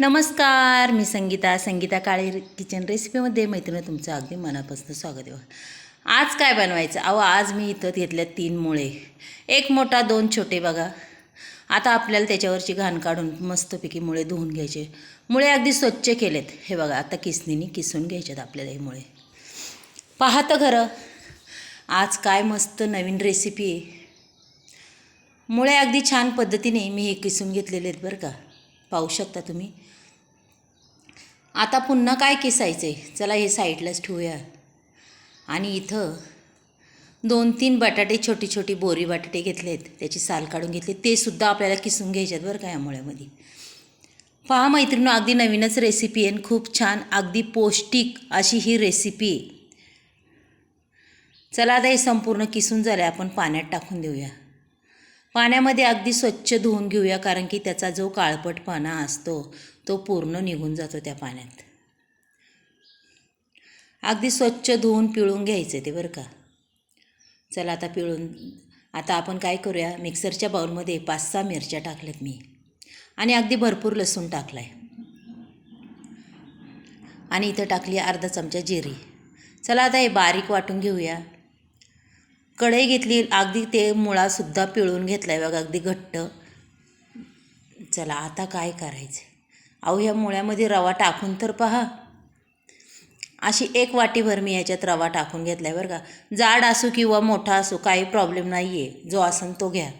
नमस्कार मी संगीता. संगीता काळे किचन रेसिपीमध्ये मैत्रिणी तुमचं अगदी मनापासून स्वागत आहे आज काय बनवायचं? अहो आज मी इथं घेतल्या तीन मुळे. एक मोठा दोन छोटे बघा. आता आपल्याला त्याच्यावरची घाण काढून मस्तपैकी मुळे धुवून घ्यायचे. मुळे अगदी स्वच्छ केलेत. हे बघा आता किसनीने किसून घ्यायच्यात आपल्याला हे मुळे. पाहतं खरं आज काय मस्त नवीन रेसिपी आहे. मुळे अगदी छान पद्धतीने मी हे किसून घेतलेले आहेत बरं का. पाहू शकता तुम्ही. आता पुन्हा काय किसायचं? आहे चला हे साईडलाच ठेवूया. आणि इथं दोन तीन बटाटे छोटी छोटी बोरी बटाटे घेतलेत. त्याची साल काढून घेतली. ते सुद्धा आपल्याला किसून घ्यायचे आहेत बरं का या मुळ्यामध्ये पहा मैत्रिणी अगदी नवीनच रेसिपी आहे खूप छान अगदी पौष्टिक अशी ही रेसिपी आहे. चला आता हे संपूर्ण किसून झालं आपण पाण्यात टाकून देऊया. पाण्यामध्ये अगदी स्वच्छ धुवून घेऊया कारण की त्याचा जो काळपटपणा असतो तो पूर्ण निघून जातो त्या पाण्यात. अगदी स्वच्छ धुवून पिळून घ्यायचं ते बरं का. चला आता पिळून आता आपण काय करूया? मिक्सरच्या बाउलमध्ये पाच सहा मिरच्या टाकल्यात मी. आणि अगदी भरपूर लसूण टाकला आहे आणि इथं टाकली अर्धा चमचा जिरी. चला आता हे बारीक वाटून घेऊया. कढई घेतली अगदी ते मुळासुद्धा पिळून घेतला आहे बघा अगदी घट्ट. चला आता काय करायचं? अहो ह्या मुळ्यामध्ये रवा टाकून तर पहा. अशी एक वाटीभर मी याच्यात रवा टाकून घेतला आहे बरं का. जाड असो किंवा मोठा असो काही प्रॉब्लेम नाही आहे जो असन तो घ्या.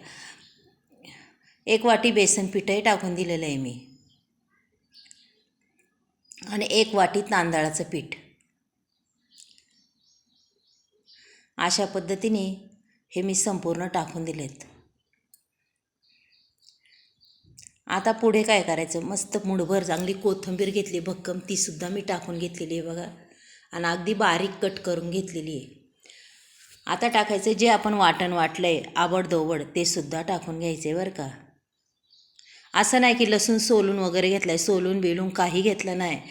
एक वाटी बेसन पिठही टाकून दिलेलं आहे मी. आणि एक वाटी तांदळाचं पीठ. अशा पद्धतीने हे मी संपूर्ण टाकून दिलेत. आता पुढे काय करायचं? मस्त मुठभर चांगली कोथिंबीर घेतली भक्कम. तीसुद्धा मी टाकून घेतलेली आहे बघा. आणि अगदी बारीक कट करून घेतलेली आहे. आता टाकायचं जे आपण वाटण वाटलं आहे आवडदोवड ते सुद्धा टाकून घ्यायचं आहे बरं का. असं नाही की लसूण सोलून वगैरे घेतलं आहे सोलून बिलून काही घेतलं नाही.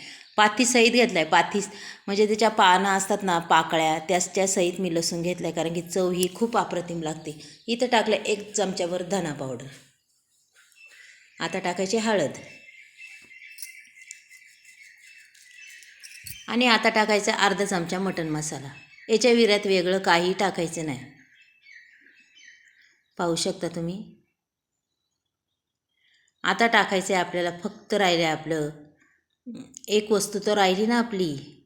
पाती सहित घेतला आहे पाती म्हणजे त्याच्या पानं असतात ना पाकळ्या त्याच त्या सहित मी लसूण घेतलं आहे कारण की चव ही खूप अप्रतिम लागते. इथं टाकलं एक चमच्यावर धना पावडर आता टाकायची हळद. आणि आता टाकायचा अर्धा चमचा मटण मसाला. याच्या विऱ्यात वेगळं काही टाकायचं नाही. पाहू शकता तुम्ही? आता टाकायचं आहे आपल्याला फक्त राहिलं आहे आपलं एक वस्तू तर राहिली ना आपली.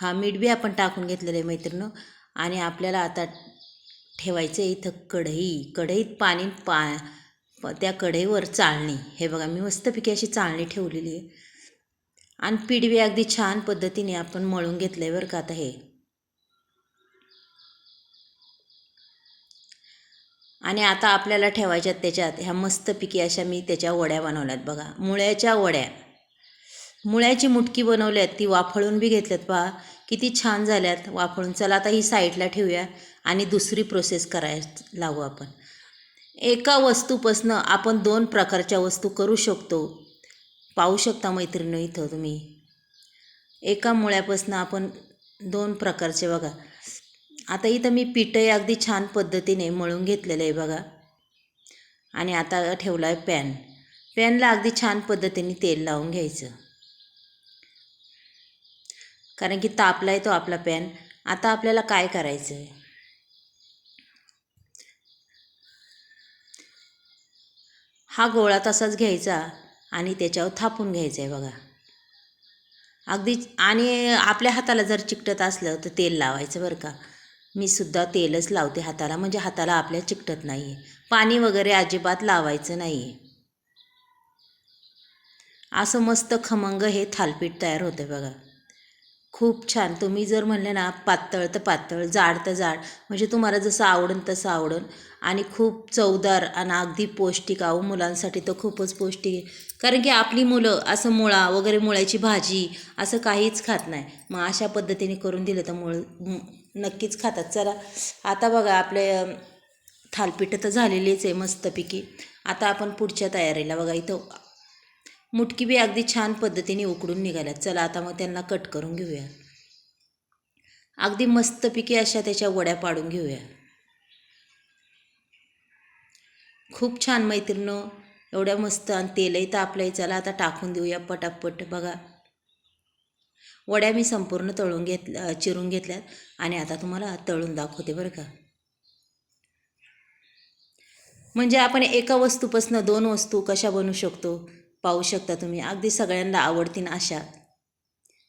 हा मीठ बी आपण टाकून घेतलेलं आहे मैत्रिणं आणि आपल्याला आता ठेवायचं आहे इथं कढई. कढईत पाणी पा प- त्या कढईवर चाळणी. हे बघा मी मस्तपैकी अशी चाळणी ठेवलेली आहे. आणि पीठ बी अगदी छान पद्धतीने आपण मळून घेतलं आहे बरं का आता हे. आणि आता आपल्याला ठेवायच्यात त्याच्यात ह्या मस्तपैकी अशा मी त्याच्या वड्या बनवल्यात बघा. मुळ्याच्या वड्या. मुळ्याची मुटकी बनवल्यात ती वाफळून बी घेतल्यात पहा. किती छान झाल्यात वाफळून. चला आता ही साईडला ठेवूया आणि दुसरी प्रोसेस करायला लागू आपण. एका वस्तूपासनं आपण दोन प्रकारच्या वस्तू करू शकतो. पाहू शकता मैत्रिणी इथं तुम्ही. एका मुळ्यापासनं आपण दोन प्रकारचे बघा. आता इथं मी पिठंही अगदी छान पद्धतीने मळून घेतलेलं आहे बघा. आणि आता ठेवला आहे पॅन. पॅनला अगदी छान पद्धतीने तेल लावून घ्यायचं. कारण की तापला आहे तो आपला पॅन. आता आपल्याला काय करायचं आहे हा गोळा तसाच घ्यायचा आणि त्याच्यावर थापून घ्यायचा आहे बघा. अगदी आणि आपल्या हाताला जर चिकटत असलं तर तेल लावायचं बरं का. मी सुद्धा तेलच लावते हाताला म्हणजे हाताला आपल्या चिकटत नाही आहे पाणी वगैरे अजिबात लावायचं नाही आहे असं मस्त खमंग हे थालपीठ तयार होतं बघा. खूप छान. तुम्ही जर म्हणले ना पातळ तर पातळ जाड तर जाड म्हणजे तुम्हाला जसं आवडन तसं आवडन. आणि खूप चवदार आणि अगदी पौष्टिक आहो मुलांसाठी तर खूपच पौष्टिक आहे. कारण की आपली मुलं असं मुळा वगैरे मुळ्याची भाजी असं काहीच खात नाही. मग अशा पद्धतीने करून दिलं तर मुळ नक्कीच खातात. चला आता बघा आपले थालपीठं तर झालेलीच आहे मस्तपैकी. आता आपण पुढच्या तयारीला बघा इथं. मुटकी बी अगदी छान पद्धतीने उकडून निघाल्यात चला आता मग त्यांना कट करून घेऊया. अगदी मस्तपैकी अशा त्याच्या वड्या पाडून घेऊया. खूप छान मैत्रिणं एवढ्या मस्त आणि तेलही तापलंय. चला आता टाकून देऊया पटापट. बघा. वड्या मी संपूर्ण तळून घेतल्या चिरून घेतल्यात आणि आता तुम्हाला तळून दाखवते बरं का. म्हणजे आपण एका वस्तूपासून दोन वस्तू कशा बनवू शकतो? पाहू शकता तुम्ही. अगदी सगळ्यांना आवडतीन अशा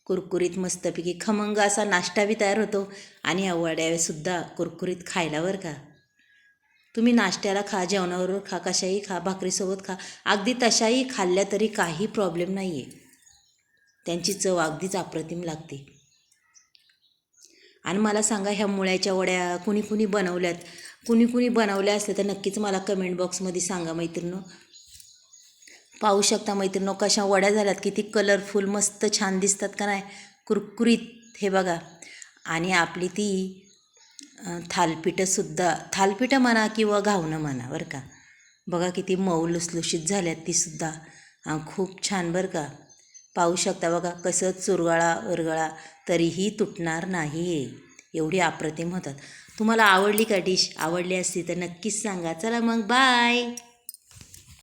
कुरकुरीत मस्तपैकी. खमंग असा नाश्ता बी तयार होतो आणि या वड्यासुद्धा कुरकुरीत खायला बरं का. तुम्ही नाश्त्याला खा जेवणाबरोबर खा कशाही खा भाकरीसोबत खा. अगदी तशाही खाल्ल्या तरी काही प्रॉब्लेम नाही आहे त्यांची चव अगदीच अप्रतिम लागते. आणि मला सांगा ह्या मुळ्याच्या वड्या कुणी कुणी बनवल्यात? कुणी कुणी बनवल्या असल्या तर नक्कीच मला कमेंट बॉक्समध्ये सांगा मैत्रिणं. पाहू शकता मैत्रिणो कशा वड्या झाल्यात किती कलरफुल मस्त छान दिसतात का नाही? कुरकुरीत हे बघा. आणि आपली ती थालपीठंसुद्धा थालपीठं म्हणा किंवा घावणं म्हणा बरं का. बघा किती मऊ लुसलुशीत झाल्यात तीसुद्धा खूप छान बरं का. पाहू शकता बघा कसं चुरगळा वरगळा तरीही तुटणार नाही. एवढी अप्रतिम होतात. तुम्हाला आवडली का डिश? आवडली असती तर नक्कीच सांगा. चला मग बाय!